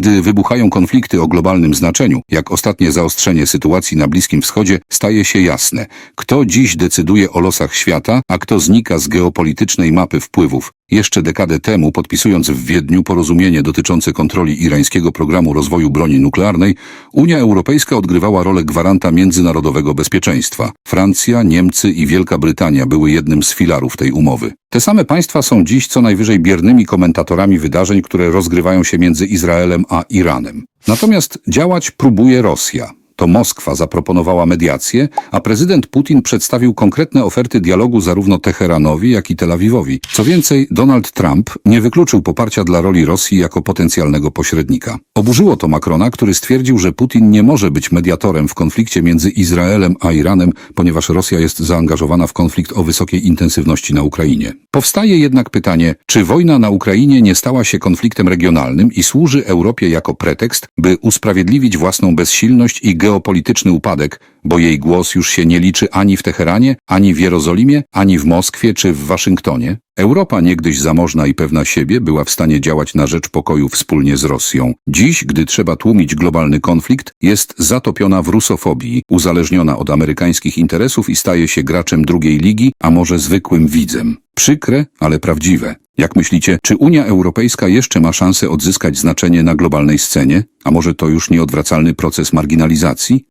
Gdy wybuchają konflikty o globalnym znaczeniu, jak ostatnie zaostrzenie sytuacji na Bliskim Wschodzie, staje się jasne, kto dziś decyduje o losach świata, a kto znika z geopolitycznej mapy wpływów. Jeszcze dekadę temu, podpisując w Wiedniu porozumienie dotyczące kontroli irańskiego programu rozwoju broni nuklearnej, Unia Europejska odgrywała rolę gwaranta międzynarodowego bezpieczeństwa. Francja, Niemcy i Wielka Brytania były jednym z filarów tej umowy. Te same państwa są dziś co najwyżej biernymi komentatorami wydarzeń, które rozgrywają się między Izraelem a Iranem. Natomiast działać próbuje Rosja. To Moskwa zaproponowała mediację, a prezydent Putin przedstawił konkretne oferty dialogu zarówno Teheranowi, jak i Tel Awiwowi. Co więcej, Donald Trump nie wykluczył poparcia dla roli Rosji jako potencjalnego pośrednika. Oburzyło to Macrona, który stwierdził, że Putin nie może być mediatorem w konflikcie między Izraelem a Iranem, ponieważ Rosja jest zaangażowana w konflikt o wysokiej intensywności na Ukrainie. Powstaje jednak pytanie, czy wojna na Ukrainie nie stała się konfliktem regionalnym i służy Europie jako pretekst, by usprawiedliwić własną bezsilność i geopolityczny upadek, bo jej głos już się nie liczy ani w Teheranie, ani w Jerozolimie, ani w Moskwie czy w Waszyngtonie? Europa, niegdyś zamożna i pewna siebie, była w stanie działać na rzecz pokoju wspólnie z Rosją. Dziś, gdy trzeba tłumić globalny konflikt, jest zatopiona w rusofobii, uzależniona od amerykańskich interesów i staje się graczem drugiej ligi, a może zwykłym widzem. Przykre, ale prawdziwe. Jak myślicie, czy Unia Europejska jeszcze ma szansę odzyskać znaczenie na globalnej scenie? A może to już nieodwracalny proces marginalizacji?